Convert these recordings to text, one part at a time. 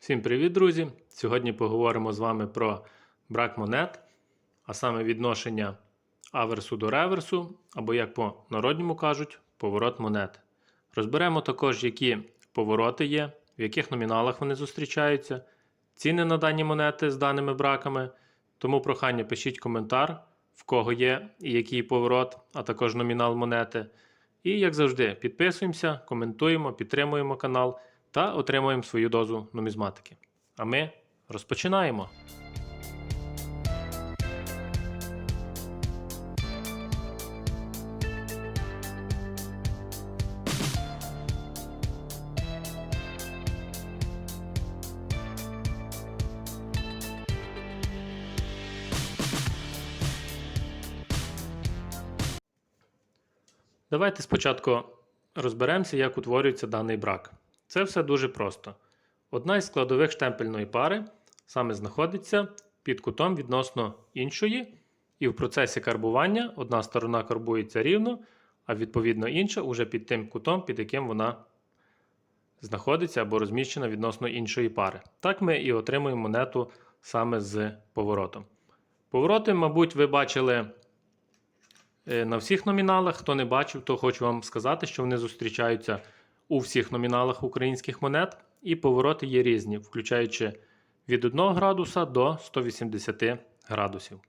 Всім привіт, друзі! Сьогодні поговоримо з вами про брак монет, а саме відношення аверсу до реверсу, або, як по народньому кажуть, поворот монет. Розберемо також, які повороти є, в яких номіналах вони зустрічаються, ціни на дані монети з даними браками. Тому прохання пишіть коментар, в кого є і який поворот, а також номінал монети. І, як завжди, підписуємося, коментуємо, підтримуємо канал та отримуємо свою дозу нумізматики. А ми розпочинаємо. Давайте спочатку розберемося, як утворюється даний брак. Це все дуже просто. Одна із складових штемпельної пари саме знаходиться під кутом відносно іншої, і в процесі карбування одна сторона карбується рівно, а відповідно інша уже під тим кутом, під яким вона знаходиться або розміщена відносно іншої пари. Так ми і отримуємо монету саме з поворотом. Повороти, мабуть, ви бачили е, на всіх номіналах. Хто не бачив, то хочу вам сказати, що вони зустрічаються у всіх номіналах українських монет, і повороти є різні, включаючи від 1 градуса до 180 градусів.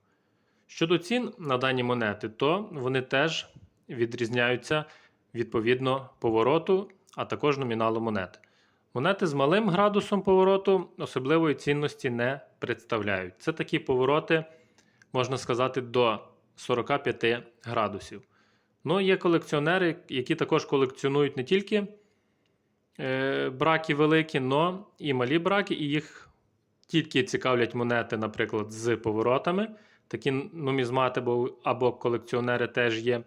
Щодо цін на дані монети, то вони теж відрізняються відповідно повороту, а також номіналу монет. Монети з малим градусом повороту особливої цінності не представляють. Це такі повороти, можна сказати, до 45 градусів. Ну, є колекціонери, які також колекціонують не тільки браки великі, але і малі браки, і їх тільки цікавлять монети, наприклад, з поворотами. Такі нумізмати або, або колекціонери теж є.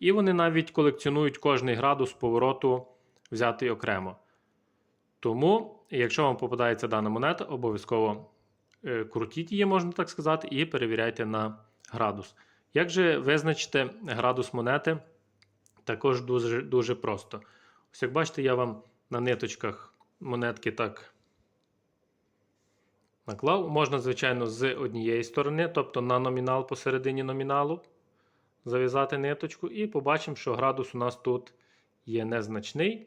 І вони навіть колекціонують кожний градус повороту взятий окремо. Тому, якщо вам попадається дана монета, обов'язково е, крутіть її, можна так сказати, і перевіряйте на градус. Як же визначити градус монети? Також дуже, дуже просто. Ось як бачите, я вам на ниточках монетки так наклав. Можна, звичайно, з однієї сторони, тобто на номінал посередині номіналу, зав'язати ниточку, і побачимо, що градус у нас тут є незначний.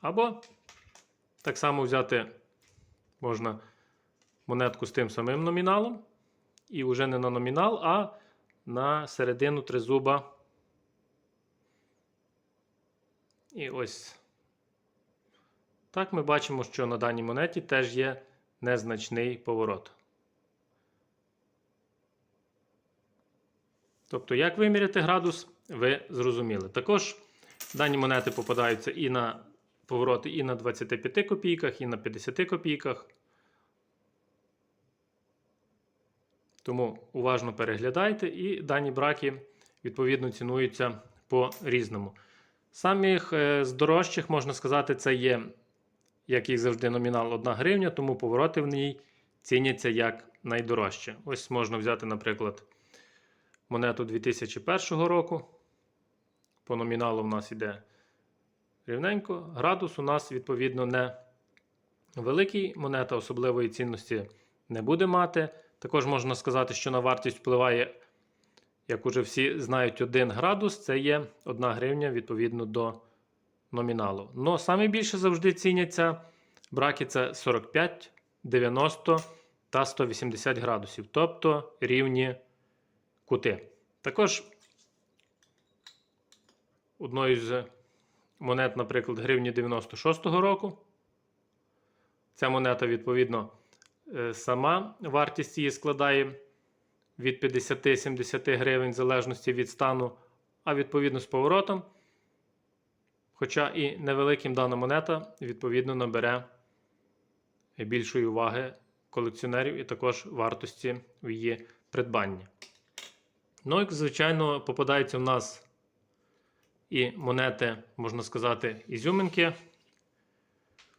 Або так само взяти можна монетку з тим самим номіналом. І вже не на номінал, а на середину тризуба. І ось так ми бачимо, що на даній монеті теж є незначний поворот. Тобто, як виміряти градус, ви зрозуміли. Також дані монети попадаються і на повороти і на 25 копійках, і на 50 копійках. Тому уважно переглядайте, і дані браки відповідно цінуються по-різному. Самих е, з дорожчих, можна сказати, це є, як і завжди, номінал 1 гривня, тому повороти в ній ціняться як найдорожче. Ось можна взяти, наприклад, монету 2001 року. По номіналу в нас йде рівненько. Градус у нас, відповідно, не великий. Монета особливої цінності не буде мати. Також можна сказати, що на вартість впливає, як уже всі знають, 1 градус це є 1 гривня відповідно до номіналу. Но саме більше завжди ціняться браки це 45, 90 та 180 градусів, тобто рівні кути. Також одною з монет, наприклад, гривні 96-го року. Ця монета, відповідно, Е, Сама вартість її складає від 50-70 гривень в залежності від стану, а відповідно з поворотом. Хоча і невеликим дана монета, відповідно, набере більшої уваги колекціонерів і також вартості в її придбанні. Ну, як звичайно, попадаються в нас і монети, можна сказати, ізюминки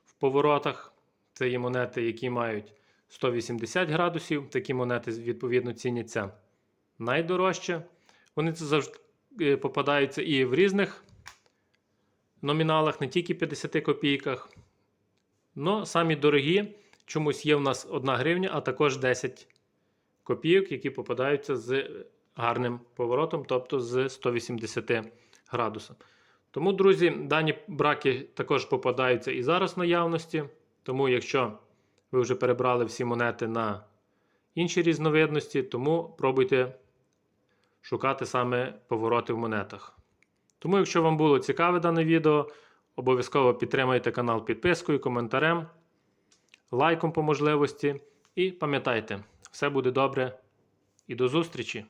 в поворотах. Це є монети, які мають 180 градусів. Такі монети, відповідно, ціняться найдорожче. Вони це завжди е, попадаються і в різних номіналах, не тільки 50 копійках. Но самі дорогі чомусь є в нас 1 гривня, а також 10 копійок, які попадаються з гарним поворотом, тобто з 180 градусів. Тому, друзі, дані браки також попадаються і зараз в наявності. Тому, якщо ви вже перебрали всі монети на інші різновидності, тому пробуйте шукати саме повороти в монетах. Тому, якщо вам було цікаве дане відео, обов'язково підтримайте канал підпискою, коментарем, лайком по можливості. І пам'ятайте, все буде добре і до зустрічі!